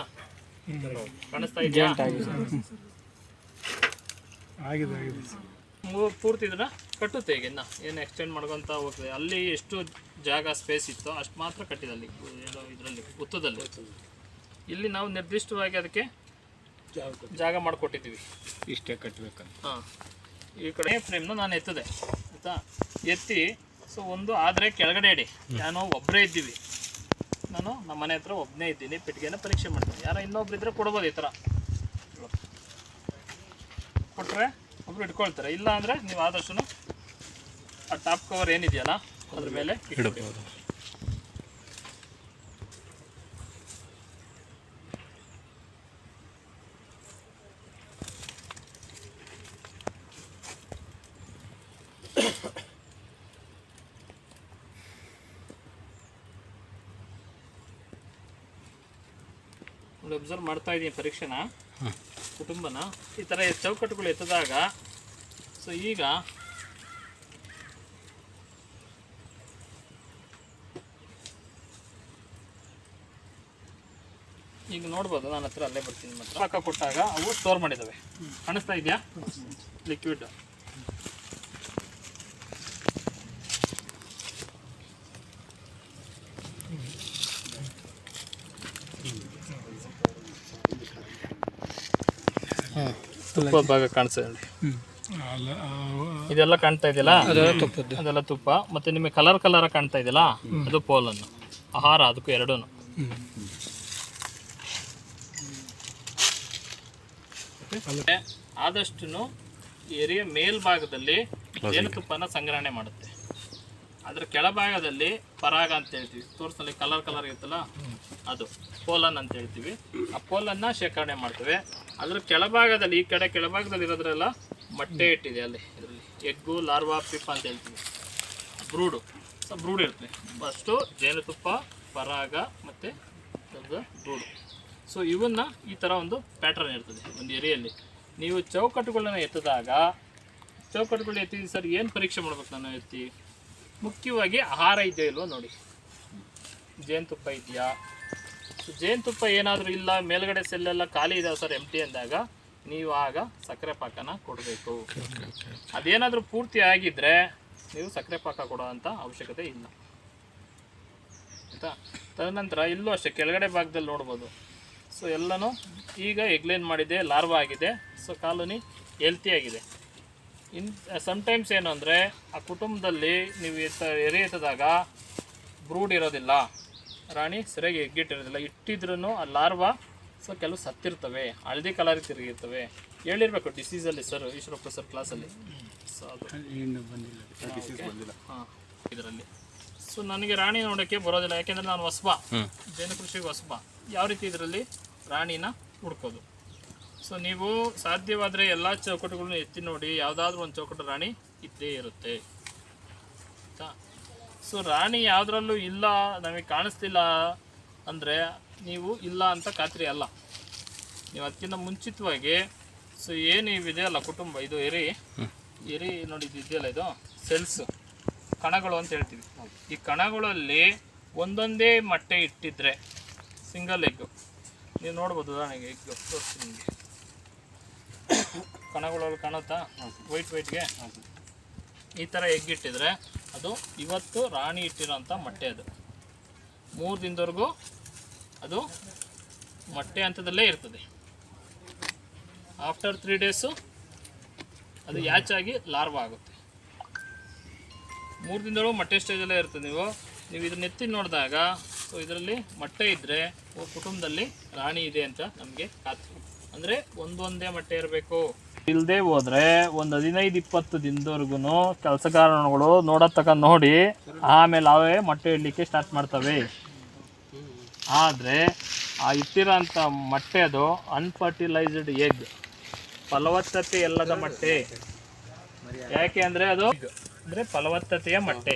ಕಾಣಿಸ್ತಾ ಇದೆಯಾ? ಆಗಿದೆ. ಪೂರ್ತಿ ಇದನ್ನ ಕಟ್ಟುತ್ತೆ ಈಗ ಇನ್ನ. ಏನು ಎಕ್ಸ್ಟೆಂಡ್ ಮಾಡ್ಕೊಂತ ಹೋಗ್ತದೆ. ಅಲ್ಲಿ ಎಷ್ಟು ಜಾಗ ಸ್ಪೇಸ್ ಇತ್ತೋ ಅಷ್ಟು ಮಾತ್ರ ಕಟ್ಟಿದೆ ಅಲ್ಲಿ. ಇದರಲ್ಲಿ ಉತ್ತದಲ್ಲಿ. ಇಲ್ಲಿ ನಾವು ನಿರ್ದಿಷ್ಟವಾಗಿ ಅದಕ್ಕೆ ಜಾಗ ಮಾಡಿಕೊಟ್ಟಿದ್ದೀವಿ. ಇಷ್ಟೇ ಕಟ್ಟಬೇಕಂತ ಹಾಂ. ಈ ಕಡೆ ಫ್ರೇಮ್ನ ನಾನು ಎತ್ತದೆ. ಆಯಿತಾ? ಎತ್ತಿ ಸೊ ಒಂದು ಆದರೆ ಕೆಳಗಡೆ ಇಡಿ. ನಾನು ಒಬ್ಬರೇ ಇದ್ದೀವಿ. ನಾನು ನಮ್ಮ ಮನೆ ಹತ್ರ ಒಬ್ಬನೇ ಇದ್ದೀನಿ. ಪೆಟ್ಟಿಗೆನ ಪರೀಕ್ಷೆ ಮಾಡ್ತೀನಿ. ಯಾರೋ ಇನ್ನೊಬ್ರು ಇದ್ರೆ ಕೊಡ್ಬೋದು ಈ ಥರ. ಕೊಟ್ಟರೆ ಒಬ್ರು ಇಟ್ಕೊಳ್ತಾರೆ. ಇಲ್ಲ ಅಂದರೆ ನೀವು ಆದಷ್ಟು ಆ ಟಾಪ್ ಕವರ್ ಏನಿದೆಯಲ್ಲ ಅದ್ರ ಮೇಲೆ ಇಡಬಹುದು ಅಬ್ಸರ್ವ್ ಮಾಡ್ತಾ ಇದೀನಿ ಪರೀಕ್ಷೆನ. ಕುಟುಂಬನ ಈ ಥರ ಚೌಕಟ್ಟುಗಳು ಎತ್ತದಾಗ ಸೊ ಈಗ ಈಗ ನೋಡ್ಬೋದು ನನ್ನ ಹತ್ರ ಅಲ್ಲೇ ಬರ್ತೀನಿ ಮತ್ತೆ ಪಾಕ ಕೊಟ್ಟಾಗ ಅವು ಸ್ಟೋರ್ ಮಾಡಿದ್ದಾವೆ. ಕಾಣಿಸ್ತಾ ಇದೆಯಾ? ಲಿಕ್ವಿಡ್ ತುಪ್ಪದ ಭಾಗ ಕಾಣಿಸ್ತದೆ ನೋಡಿ ಇದೆಲ್ಲ ಕಾಣ್ತಾ ಇದೆಯಲ್ಲ? ಅದೆಲ್ಲ ತುಪ್ಪ. ಮತ್ತೆ ನಿಮಗೆ ಕಲರ್ ಕಲರ್ ಕಾಣ್ತಾ ಇದೆಯಲ್ಲ? ಅದು ಪೋಲನ್ನು. ಆಹಾರ ಅದಕ್ಕೂ ಎರಡೂ ಆದಷ್ಟು ಎರಿಯ ಮೇಲ್ಭಾಗದಲ್ಲಿ ಜೇನುತುಪ್ಪನ ಸಂಗ್ರಹಣೆ ಮಾಡುತ್ತೆ. ಅದ್ರ ಕೆಳಭಾಗದಲ್ಲಿ ಪರಾಗ ಅಂತ ಹೇಳ್ತೀವಿ. ತೋರ್ಸಲ್ಲಿ ಕಲರ್ ಕಲರ್ ಇರುತ್ತಲ್ಲ? ಅದು ಪೋಲನ್ ಅಂತ ಹೇಳ್ತೀವಿ. ಆ ಪೋಲನ್ನ ಶೇಖರಣೆ ಮಾಡ್ತೇವೆ. ಅದರ ಕೆಳಭಾಗದಲ್ಲಿ, ಈ ಕಡೆ ಕೆಳಭಾಗದಲ್ಲಿ ಇರೋದ್ರೆಲ್ಲ ಮೊಟ್ಟೆ ಇಟ್ಟಿದೆ ಅಲ್ಲಿ, ಇದರಲ್ಲಿ. ಎಗ್ಗು, ಲಾರ್ವಾ, ಪಿಪ್ ಅಂತ ಹೇಳ್ತೀವಿ. ಬ್ರೂಡು. ಸೊ, ಬ್ರೂಡ್ ಇರ್ತದೆ ಫಸ್ಟು ಜೇನುತುಪ್ಪ, ಪರಾಗ ಮತ್ತು ಬ್ರೂಡು. ಸೊ, ಇವನ್ನ ಈ ಥರ ಒಂದು ಪ್ಯಾಟ್ರನ್ ಇರ್ತದೆ, ಒಂದು ಎರೆಯಲ್ಲಿ. ನೀವು ಚೌಕಟ್ಟುಗಳನ್ನ ಎತ್ತಿದಾಗ ಚೌಕಟ್ಟುಗಳು ಎತ್ತಿದ್ದೀನಿ ಸರ್ ಏನು ಪರೀಕ್ಷೆ ಮಾಡ್ಬೇಕು ನಾನು ಎತ್ತಿ ಮುಖ್ಯವಾಗಿ ಆಹಾರ ಇದೆಯೋ ನೋಡಿ. ಜೇನುತುಪ್ಪ ಇದೆಯಾ? ಜೇನುತುಪ್ಪ ಏನಾದರೂ ಇಲ್ಲ, ಮೇಲ್ಗಡೆ ಸೆಲ್ಲೆಲ್ಲ ಖಾಲಿ ಇದಾವೆ ಸರ್ ಎಂ ಟಿ ಅಂದಾಗ ನೀವು ಆಗ ಸಕ್ಕರೆ ಪಾಕನ ಕೊಡಬೇಕು. ಅದೇನಾದರೂ ಪೂರ್ತಿ ಆಗಿದ್ದರೆ ನೀವು ಸಕ್ಕರೆ ಪಾಕ ಕೊಡೋವಂಥ ಅವಶ್ಯಕತೆ ಇಲ್ಲ. ಆಯಿತಾ? ತದನಂತರ ಇಲ್ಲೂ ಅಷ್ಟೇ, ಕೆಳಗಡೆ ಭಾಗದಲ್ಲಿ ನೋಡ್ಬೋದು. ಸೊ ಎಲ್ಲನೂ ಈಗ ಎಗ್ಲೈನ್ ಮಾಡಿದೆ ಲಾರ್ವಾ ಆಗಿದೆ. ಸೊ ಕಾಲೋನಿ ಹೆಲ್ತಿ ಆಗಿದೆ. ಇನ್ ಸಮ್ಟೈಮ್ಸ್ ಏನು ಅಂದರೆ ಆ ಕುಟುಂಬದಲ್ಲಿ ನೀವು ಎತ್ತ, ಎರೆ ಎತ್ತದಾಗ ಬ್ರೂಡ್ ಇರೋದಿಲ್ಲ. ರಾಣಿ ಸರಿಯಾಗಿ ಎಗ್ಗಿಟ್ಟಿರೋದಿಲ್ಲ ಇಟ್ಟಿದ್ರೂ ಆ ಲಾರ್ವಾ ಸೊ ಕೆಲವು ಸತ್ತಿರ್ತವೆ. ಹಳದಿ ಕಲರ್ ತಿರುಗಿರ್ತವೆ. ಹೇಳಿರ್ಬೇಕು ಡಿಸೀಸಲ್ಲಿ ಸರ್ ಈಶ್ವರಪ್ಪ ಸರ್ ಕ್ಲಾಸಲ್ಲಿ ಸೊ ಅದು. ಬಂದಿಲ್ಲ. ಹಾಂ ಇದರಲ್ಲಿ. ಸೊ ನನಗೆ ರಾಣಿ ನೋಡೋಕ್ಕೆ ಬರೋದಿಲ್ಲ. ಯಾಕೆಂದರೆ ನಾನು ಹೊಸಬ. ಜೇನು ಕೃಷಿಗೆ ಹೊಸಬ. ಯಾವ ರೀತಿ ಇದರಲ್ಲಿ ರಾಣಿನ ಹುಡ್ಕೋದು. ಸೊ ನೀವು ಸಾಧ್ಯವಾದರೆ ಎಲ್ಲ ಚೌಕಟ್ಟುಗಳನ್ನ ಎತ್ತಿ ನೋಡಿ. ಯಾವುದಾದ್ರೂ ಒಂದು ಚೌಕಟ್ಟು ರಾಣಿ ಇದ್ದೇ ಇರುತ್ತೆ. ಆಯಿತಾ ಸೊ ರಾಣಿ ಯಾವುದ್ರಲ್ಲೂ ಇಲ್ಲ ನಮಗೆ ಕಾಣಿಸ್ತಿಲ್ಲ ಅಂದರೆ ನೀವು ಇಲ್ಲ ಅಂತ ಖಾತ್ರಿ ಅಲ್ಲ. ನೀವು ಅದಕ್ಕಿಂತ ಮುಂಚಿತವಾಗಿ ಸೊ ಏನು ಇವಿದೆ ಅಲ್ಲ ಕುಟುಂಬ ಇದು ಎರಿ. ಎರಿ ನೋಡಿ ಇದು ಇದೆಯಲ್ಲ ಇದು? ಸೆಲ್ಸ್ ಕಣಗಳು ಅಂತ ಹೇಳ್ತೀವಿ. ಈ ಕಣಗಳಲ್ಲಿ ಒಂದೊಂದೇ ಮೊಟ್ಟೆ ಇಟ್ಟಿದ್ರೆ ಸಿಂಗಲ್ ಎಗ್. ನೀವು ನೋಡ್ಬೋದು ನನಗೆ ಎಗ್ ತೋರಿಸ್ತೀನಿ ನಿಮಗೆ. ಕಣಗಳಲ್ಲಿ ಕಾಣುತ್ತಾ? ವೈಟ್ ವೈಟ್ಗೆ ಈ ಥರ ಎಗ್ ಇಟ್ಟಿದ್ರೆ ಅದು ಇವತ್ತು ರಾಣಿ ಇಟ್ಟಿರೋಂಥ ಮೊಟ್ಟೆ ಅದು. ಮೂರು ದಿನದವರೆಗೂ ಅದು ಮೊಟ್ಟೆ ಹಂತದಲ್ಲೇ ಇರ್ತದೆ. ಆಫ್ಟರ್ ತ್ರೀ ಡೇಸು ಅದು ಯಾಚ್ ಆಗಿ ಲಾರ್ವಾ ಆಗುತ್ತೆ. ಮೂರು ದಿನದೊಳಗೆ ಮೊಟ್ಟೆ ಸ್ಟೇಜಲ್ಲೇ ಇರ್ತದೆ ನೀವು. ನೀವು ಇದನ್ನ ಎತ್ತಿ ನೋಡಿದಾಗ ಸೊ ಇದರಲ್ಲಿ ಮೊಟ್ಟೆ ಇದ್ದರೆ ಕುಟುಂಬದಲ್ಲಿ ರಾಣಿ ಇದೆ ಅಂತ ನಮಗೆ ಖಾತ್ರಿ. ಅಂದರೆ ಒಂದೊಂದೇ ಮೊಟ್ಟೆ ಇರಬೇಕು. ಇಲ್ಲದೆ ಹೋದ್ರೆ ಒಂದು ಹದಿನೈದು, ಇಪ್ಪತ್ತು ದಿನದವರೆಗೂ ಕೆಲಸಗಾರಗಳು ನೋಡೋ ನೋಡಿ ಆಮೇಲೆ ಅವೇ ಮೊಟ್ಟೆ ಇಡಲಿಕ್ಕೆ ಸ್ಟಾರ್ಟ್ ಮಾಡ್ತವೆ. ಆದರೆ ಆ ಇಟ್ಟಿರೋಂಥ ಮೊಟ್ಟೆ ಅದು ಅನ್ಫರ್ಟಿಲೈಸ್ಡ್ ಎಗ್ ಫಲವತ್ತತೆ ಇಲ್ಲದ ಮೊಟ್ಟೆ. ಯಾಕೆ ಅಂದರೆ ಅದು ಅಂದರೆ ಫಲವತ್ತತೆಯ ಮೊಟ್ಟೆ.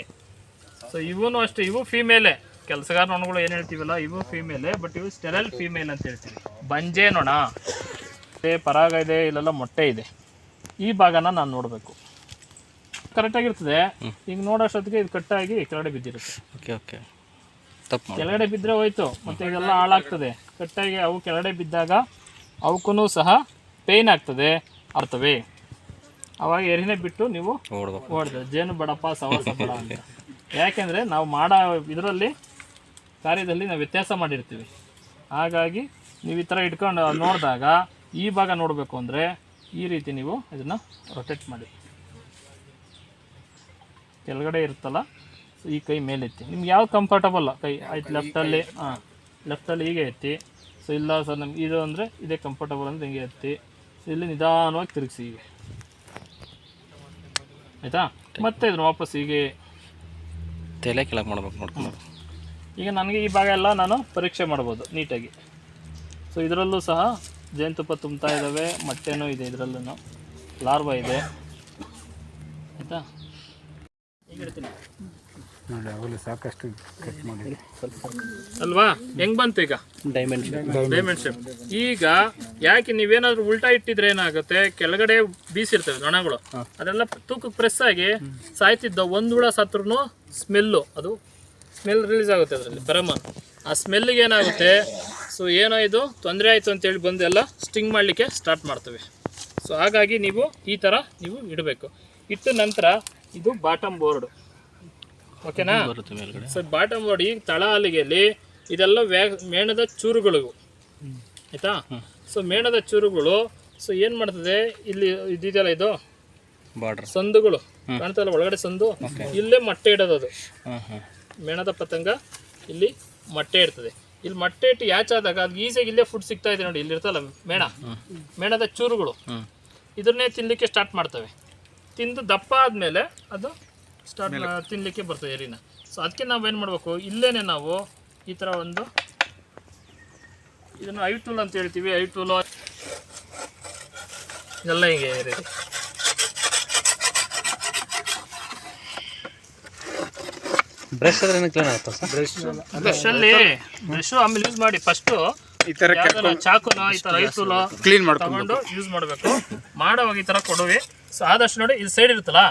ಸೊ ಇವನು ಅಷ್ಟೇ, ಇವು ಫೀಮೇಲೆ ಕೆಲಸಗಾರ ನೊಣಗಳು ಏನು ಹೇಳ್ತೀವಲ್ಲ, ಇವು ಫೀಮೇಲೆ ಬಟ್ ಇವು ಸ್ಟೆರಲ್ ಫೀಮೇಲ್ ಅಂತ ಹೇಳ್ತೀವಿ. ಬಂಜೆ ನೊಣ. ಮತ್ತೆ ಪರಾಗ ಇದೆ ಇಲ್ಲೆಲ್ಲ ಮೊಟ್ಟೆ ಇದೆ. ಈ ಭಾಗನ ನಾನು ನೋಡಬೇಕು. ಕರೆಕ್ಟಾಗಿರ್ತದೆ ಈಗ ನೋಡೋಷ್ಟೊತ್ತಿಗೆ ಇದು ಕಟ್ಟಾಗಿ ಕೆಳಗಡೆ ಬಿದ್ದಿರುತ್ತೆ. ಓಕೆ ಓಕೆ ತಪ್ಪು ಕೆಳಗಡೆ ಬಿದ್ದರೆ ಹೋಯ್ತು. ಮತ್ತೆ ಇದೆಲ್ಲ ಹಾಳಾಗ್ತದೆ. ಕಟ್ಟಾಗಿ ಅವು ಕೆಳಗಡೆ ಬಿದ್ದಾಗ ಅವಕ್ಕೂ ಸಹ ಪೇಯ್ನ್ ಆಗ್ತದೆ. ಅರ್ಥವೇ? ಅವಾಗ ಎರಿನೆ ಬಿಟ್ಟು ನೀವು ಓಡಿದ್ರೆ ಓಡ್ದು ಜೇನು ಬಡಪ್ಪ ಸವಾಸ ಬಡ ಅಂತ. ಯಾಕೆಂದರೆ ನಾವು ಮಾಡೋ ಇದರಲ್ಲಿ ಕಾರ್ಯದಲ್ಲಿ ನಾವು ವ್ಯತ್ಯಾಸ ಮಾಡಿರ್ತೀವಿ. ಹಾಗಾಗಿ ನೀವು ಈ ಥರ ಇಟ್ಕೊಂಡು ನೋಡಿದಾಗ ಈ ಭಾಗ ನೋಡಬೇಕು ಅಂದರೆ ಈ ರೀತಿ ನೀವು ಇದನ್ನು ರೊಟೇಟ್ ಮಾಡಿ. ಕೆಳಗಡೆ ಇರುತ್ತಲ್ಲ ಸೊ ಈ ಕೈ ಮೇಲೆ ಎತ್ತಿ. ನಿಮ್ಗೆ ಯಾವ್ದು ಕಂಫರ್ಟಬಲ್ ಕೈ ಆಯ್ತು ಲೆಫ್ಟಲ್ಲಿ ಹಾಂ ಲೆಫ್ಟಲ್ಲಿ ಹೀಗೆ ಎತ್ತಿ. ಸೊ ಇಲ್ಲ ಸರ್ ನಮ್ಗೆ ಇದು ಅಂದರೆ ಇದೇ ಕಂಫರ್ಟಬಲ್ ಅಂದರೆ ಹಿಂಗೆ ಎತ್ತಿ. ಸೊ ಇಲ್ಲಿ ನಿಧಾನವಾಗಿ ತಿರುಗಿಸಿ ಹೀಗೆ. ಆಯಿತಾ? ಮತ್ತೆ ಇದನ್ನು ವಾಪಸ್ ಹೀಗೆ. ತಲೆ ಕೆಳಗೆ ಮಾಡ್ಬೇಕು ನೋಡ್ಕೊಂಡು ಈಗ ನನಗೆ ಈ ಭಾಗ ಎಲ್ಲ ನಾನು ಪರೀಕ್ಷೆ ಮಾಡ್ಬೋದು ನೀಟಾಗಿ ಸೊ ಇದರಲ್ಲೂ ಸಹ ಜೇನುತುಪ್ಪ ತುಂಬ್ತಾ ಇದ್ದಾವೆ ಮೊಟ್ಟೆನೂ ಇದೆ ಇದರಲ್ಲೂ ಲಾರ್ವಾ ಇದೆ. ಆಯಿತಾ? ನೋಡಿ ಸಾಕಷ್ಟು ಕಟ್ ಅಲ್ವಾ? ಹೆಂಗ್ ಬಂತು ಈಗ? ಡೈಮೆಂಡ್ ಡೈಮಂಡ್ ಶೇಪ್ ಈಗ ಯಾಕೆ ನೀವೇನಾದ್ರೂ ಉಲ್ಟಾ ಇಟ್ಟಿದ್ರೆ ಏನಾಗುತ್ತೆ? ಕೆಳಗಡೆ ಬೀಸಿರ್ತವೆ ನೊಣಗಳು ಅದೆಲ್ಲ ತೂಕಕ್ಕೆ ಪ್ರೆಸ್ ಆಗಿ ಸಾಯ್ತಿದ್ದ ಒಂದು ಹುಳ ಸತ್ರು ಸ್ಮೆಲ್ಲು ಅದು ಸ್ಮೆಲ್ ರಿಲೀಸ್ ಆಗುತ್ತೆ ಅದರಲ್ಲಿ ಬರಮ ಆ ಸ್ಮೆಲ್ಗೆ ಏನಾಗುತ್ತೆ? ಸೊ ಏನೋ ಇದು? ತೊಂದರೆ ಆಯಿತು ಅಂತೇಳಿ ಬಂದು ಎಲ್ಲ ಸ್ಟಿಂಗ್ ಮಾಡಲಿಕ್ಕೆ ಸ್ಟಾರ್ಟ್ ಮಾಡ್ತವೆ. ಸೊ ಹಾಗಾಗಿ ನೀವು ಈ ಥರ ನೀವು ಇಡಬೇಕು. ಇಟ್ಟ ನಂತರ ಇದು ಬಾಟಮ್ ಬೋರ್ಡ್ ಓಕೆನಾ ಸರ್ ಸೊ ಬಾಟಮ್ ಬೋರ್ಡ್ ಈಗ ತಳ ಹಲಿಗೆಯಲ್ಲಿ ಇದೆಲ್ಲ ವ್ಯಾ ಮೇಣದ ಚೂರುಗಳು ಆಯಿತಾ? ಸೊ ಮೇಣದ ಚೂರುಗಳು ಸೊ ಏನು ಮಾಡ್ತದೆ? ಇಲ್ಲಿ ಇದಿದೆಯಲ್ಲ ಇದು? ಬಾರ್ಡರ್ ಸಂದುಗಳು. ಕಾಣ್ತಲ್ಲ ಒಳಗಡೆ ಸಂದು. ಇಲ್ಲೇ ಮೊಟ್ಟೆ ಇಡೋದು ಅದು. ಮೇಣದ ಪತಂಗ ಇಲ್ಲಿ ಮೊಟ್ಟೆ ಇಡ್ತದೆ ಇಲ್ಲಿ ಮೊಟ್ಟೆ ಇಟ್ಟು ಯಾಚಾದಾಗ ಅದು ಈಸಿಯಾಗಿ ಇಲ್ಲೇ ಫುಡ್ ಸಿಗ್ತಾ ಇದೆ ನೋಡಿ ಇಲ್ಲಿ ಇರ್ತಲ್ಲ ಮೇಣ? ಮೇಣದ ಚೂರುಗಳು. ಇದನ್ನೇ ತಿನ್ನಲಿಕ್ಕೆ ಸ್ಟಾರ್ಟ್ ಮಾಡ್ತವೆ. ತಿಂದು ದಪ್ಪ ಆದಮೇಲೆ ಅದು ಸ್ಟಾರ್ಟ್ ತಿನ್ನಲಿಕ್ಕೆ ಬರ್ತದೆ ಎರಿನ. ಸೊ ಅದಕ್ಕೆ ನಾವೇನು ಮಾಡಬೇಕು? ಇಲ್ಲೇನೆ ನಾವು ಈ ಥರ ಒಂದು ಇದನ್ನು ಐ ಟೂಲ್ ಅಂತ ಹೇಳ್ತೀವಿ ಐ ಟೂಲು ಇದೆಲ್ಲ ಹೀಗೆ ಎರಿ ಬ್ರಷ್ ಆದ್ರೆ ಕ್ಲೀನ್ ಆಗುತ್ತಾ ಸರ್ ಬ್ರಷಲ್ಲಿ ಬ್ರಷ್ ಆಮೇಲೆ ಯೂಸ್ ಮಾಡಿ ಫಸ್ಟು ಈ ಥರ ಚಾಕುನ ಈ ತರ ಐ ಕ್ಲೀನ್ ಮಾಡ್ಕೊಂಡು ತಗೊಂಡು ಯೂಸ್ ಮಾಡಬೇಕು. ಮಾಡೋವಾಗ ಈ ತರ ಕೊಡುವೆ. ಸೊ ಆದಷ್ಟು ನೋಡಿ ಇದು ಸೈಡ್ ಇರುತ್ತಲ್ಲ?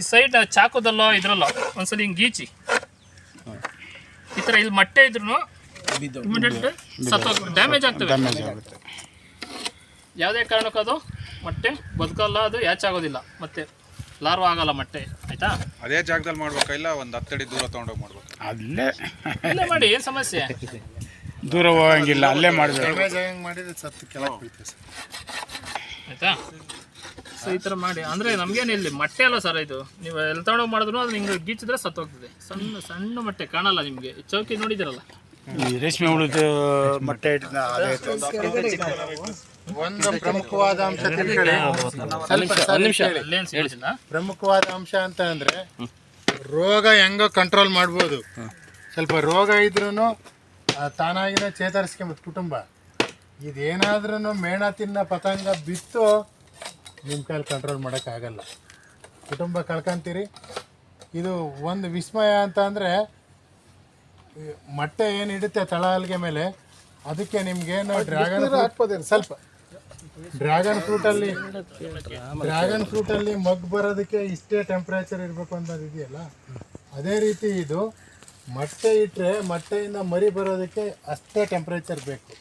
ಈ ಸೈಡ್ ಚಾಕುದಲ್ಲೋ ಇದ್ರಲ್ಲೋ ಒಂದ್ಸಲ ಹಿಂಗೆ ಗೀಚಿ ಈ ತರ ಇಲ್ಲಿ ಮೊಟ್ಟೆ ಇದ್ರು ಇಮಿಡಿಯೇಟ್ ಸತ್ತೋಗ ಡ್ಯಾಮೇಜ್ ಆಗ್ತದೆ ಆಗುತ್ತೆ. ಯಾವುದೇ ಕಾರಣಕ್ಕೂ ಅದು ಮೊಟ್ಟೆ ಬದುಕಲ್ಲ ಅದು ಯಾಚ್ ಆಗೋದಿಲ್ಲ. ಮತ್ತೆ ಲಾರ್ವ ಆಗಲ್ಲ ಮೊಟ್ಟೆ ಆಯ್ತಾ? ಅದೇ ಜಾಗದಲ್ಲಿ ಮಾಡ್ಬೇಕಾ ಇಲ್ಲ ಒಂದು ಹತ್ತಡಿ ದೂರ ತಗೊಂಡೋಗಿ ಮಾಡ್ಬೇಕು? ಅಲ್ಲೇ. ಇಲ್ಲೇ ಮಾಡಿ ಏನು ಸಮಸ್ಯೆ? ದೂರ ಹೋಗಂಗಿಲ್ಲ ಅಲ್ಲೇ ಮಾಡಬೇಕು. ಮಾಡಿದ್ರೆ ಸತ್ತು ಕೆಳಗೆ ಬೀಳ್ತದೆ ಸರ್. ಆಯ್ತಾ? ಸೊ ಈ ಥರ ಮಾಡಿ. ಅಂದರೆ ನಮಗೇನು ಇಲ್ಲಿ ಮೊಟ್ಟೆ ಅಲ್ಲ ಸರ್ ಇದು. ನೀವು ಎಲ್ಲಿ ತಗೊಂಡೋಗಿ ಮಾಡಿದ್ರು ಅದು ಹಿಂಗೆ ಗೀಚಿದ್ರೆ ಸತ್ತೋಗ್ತದೆ. ಸಣ್ಣ ಸಣ್ಣ ಮೊಟ್ಟೆ ಕಾಣಲ್ಲ ನಿಮಗೆ. ಚೌಕಿ ನೋಡಿದಿರಲ್ಲ? ಈ ರೇಷ್ಮೆ ಹುಳದ ಮೊಟ್ಟೆ ಒಂದು ಪ್ರಮುಖವಾದ ಅಂಶ ತಿಳ್ಕೊಳ್ಳಿ ಕೇಳಿ. ಪ್ರಮುಖವಾದ ಅಂಶ ಅಂತ ಅಂದ್ರೆ ರೋಗ ಹೆಂಗ ಕಂಟ್ರೋಲ್ ಮಾಡ್ಬೋದು. ಸ್ವಲ್ಪ ರೋಗ ಇದ್ರೂ ತಾನಾಗಿನೇ ಚೇತರಿಸ್ಕೊಂಬತ್ತು ಕುಟುಂಬ. ಇದೇನಾದ್ರೂ ಮೇಣ ತಿನ್ನ ಪತಂಗ ಬಿತ್ತು ನಿಮ್ಮ ಕೈಲಿ ಕಂಟ್ರೋಲ್ ಮಾಡೋಕ್ಕಾಗಲ್ಲ ಕುಟುಂಬ ಕಳ್ಕೊಂತೀರಿ. ಇದು ಒಂದು ವಿಸ್ಮಯ ಅಂತ ಅಂದರೆ ಮೊಟ್ಟೆ ಏನು ಇಡುತ್ತೆ ತಳ ಹಲ್ಗೆ ಮೇಲೆ ಅದಕ್ಕೆ ನಿಮ್ಗೇನು ಡ್ರ್ಯಾಗನ್ ಫ್ರೂಟ್ ಸ್ವಲ್ಪ. ಡ್ರ್ಯಾಗನ್ ಫ್ರೂಟಲ್ಲಿ ಡ್ರ್ಯಾಗನ್ ಫ್ರೂಟಲ್ಲಿ ಮಗ್ ಬರೋದಕ್ಕೆ ಇಷ್ಟೇ ಟೆಂಪ್ರೇಚರ್ ಇರಬೇಕು ಅಂತ ಇದೆಯಲ್ಲ? ಅದೇ ರೀತಿ ಇದು ಮೊಟ್ಟೆ ಇಟ್ಟರೆ ಮೊಟ್ಟೆಯಿಂದ ಮರಿ ಬರೋದಕ್ಕೆ ಅಷ್ಟೇ ಟೆಂಪ್ರೇಚರ್ ಬೇಕು.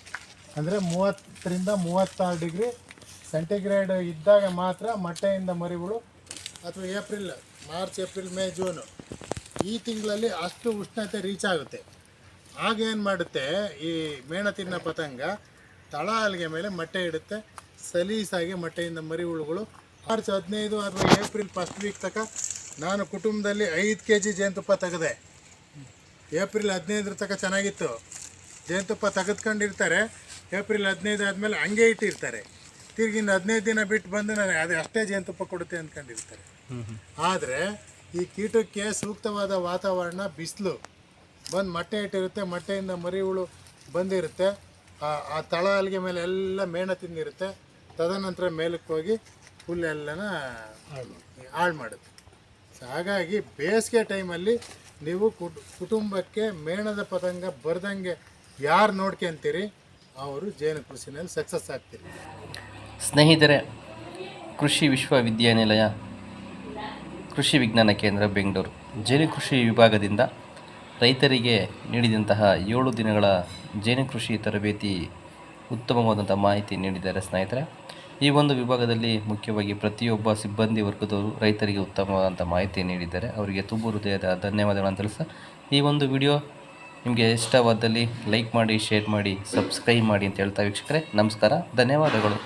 ಅಂದರೆ ಮೂವತ್ತರಿಂದ ಮೂವತ್ತಾರು ಡಿಗ್ರಿ ಸೆಂಟಿಗ್ರೇಡ್ ಇದ್ದಾಗ ಮಾತ್ರ ಮೊಟ್ಟೆಯಿಂದ ಮರಿಗಳು ಅಥವಾ April March April May June ಈ ತಿಂಗಳಲ್ಲಿ ಅಷ್ಟು ಉಷ್ಣತೆ ರೀಚ್ ಆಗುತ್ತೆ. ಆಗೇನು ಮಾಡುತ್ತೆ ಈ ಮೇಣ ತಿನ್ನ ಪತಂಗ ತಳ ಅಲ್ಲಿಗೆ ಮೇಲೆ ಮೊಟ್ಟೆ ಇಡುತ್ತೆ. ಸಲೀಸಾಗಿ ಮೊಟ್ಟೆಯಿಂದ ಮರಿ ಹುಳುಗಳು. ಮಾರ್ಚ್ ಹದಿನೈದು ಅಥವಾ ಏಪ್ರಿಲ್ ಫಸ್ಟ್ ವೀಕ್ ತನಕ ನಾನು ಕುಟುಂಬದಲ್ಲಿ ಐದು ಕೆ ಜಿ ಜೇನುತುಪ್ಪ ತೆಗೆದೆ. ಏಪ್ರಿಲ್ ಹದಿನೈದರ ತನಕ ಚೆನ್ನಾಗಿತ್ತು. ಜೇನುತುಪ್ಪ ತೆಗೆದುಕೊಂಡಿರ್ತಾರೆ. ಏಪ್ರಿಲ್ ಹದಿನೈದು ಆದಮೇಲೆ ಹಂಗೆ ಇಟ್ಟಿರ್ತಾರೆ. ತಿರ್ಗಿ ಇನ್ನು ಹದಿನೈದು ದಿನ ಬಿಟ್ಟು ಬಂದು ನಾನು ಅದು ಅಷ್ಟೇ ಜೇನುತುಪ್ಪ ಕೊಡುತ್ತೆ ಅಂದ್ಕೊಂಡಿರ್ತಾರೆ. ಆದರೆ ಈ ಕೀಟಕ್ಕೆ ಸೂಕ್ತವಾದ ವಾತಾವರಣ, ಬಿಸಿಲು. ಬಂದು ಮೊಟ್ಟೆ ಇಟ್ಟಿರುತ್ತೆ, ಮೊಟ್ಟೆಯಿಂದ ಹುಳು ಬಂದಿರುತ್ತೆ. ಆ- ತಳ ಅಲ್ಲಿಗೆ ಮೇಲೆ ಎಲ್ಲ ಮೇಣ ತಿಂದಿರುತ್ತೆ. ತದನಂತರ ಮೇಲಕ್ಕೆ ಹೋಗಿ ಹುಲ್ಲೆಲ್ಲನ ಹಾಳು ಮಾಡುತ್ತೆ. ಹಾಗಾಗಿ ಬೇಸಿಗೆ ಟೈಮಲ್ಲಿ ನೀವು ಕುಟ್- ಕುಟುಂಬಕ್ಕೆ ಮೇಣದ ಪತಂಗ ಬರ್ದಂಗೆ ಯಾರು ನೋಡ್ಕೊಂತೀರಿ ಅವರು ಜೇನು ಕೃಷಿನಲ್ಲಿ ಸಕ್ಸಸ್ ಆಗ್ತೀರಿ. ಸ್ನೇಹಿತರೆ, ಕೃಷಿ ವಿಶ್ವವಿದ್ಯಾನಿಲಯ ಕೃಷಿ ವಿಜ್ಞಾನ ಕೇಂದ್ರ ಬೆಂಗಳೂರು. ಜೇನು ಕೃಷಿ ವಿಭಾಗದಿಂದ ರೈತರಿಗೆ ನೀಡಿದಂತಹ ಏಳು ದಿನಗಳ ಜೇನು ಕೃಷಿ ತರಬೇತಿ ಉತ್ತಮವಾದಂಥ ಮಾಹಿತಿ ನೀಡಿದ್ದಾರೆ ಸ್ನೇಹಿತರೆ. ಈ ಒಂದು ವಿಭಾಗದಲ್ಲಿ ಮುಖ್ಯವಾಗಿ ಪ್ರತಿಯೊಬ್ಬ ಸಿಬ್ಬಂದಿ ವರ್ಗದವರು ರೈತರಿಗೆ ಉತ್ತಮವಾದಂಥ ಮಾಹಿತಿ ನೀಡಿದ್ದಾರೆ. ಅವರಿಗೆ ತುಂಬ ಹೃದಯದ ಧನ್ಯವಾದಗಳನ್ನು ತಿಳಿಸ ಈ ಒಂದು ವಿಡಿಯೋ ನಿಮಗೆ ಇಷ್ಟವಾದಲ್ಲಿ ಲೈಕ್ ಮಾಡಿ, ಶೇರ್ ಮಾಡಿ, ಸಬ್ಸ್ಕ್ರೈಬ್ ಮಾಡಿ ಅಂತ ಹೇಳ್ತಾ ವೀಕ್ಷಕರೇ, ನಮಸ್ಕಾರ, ಧನ್ಯವಾದಗಳು.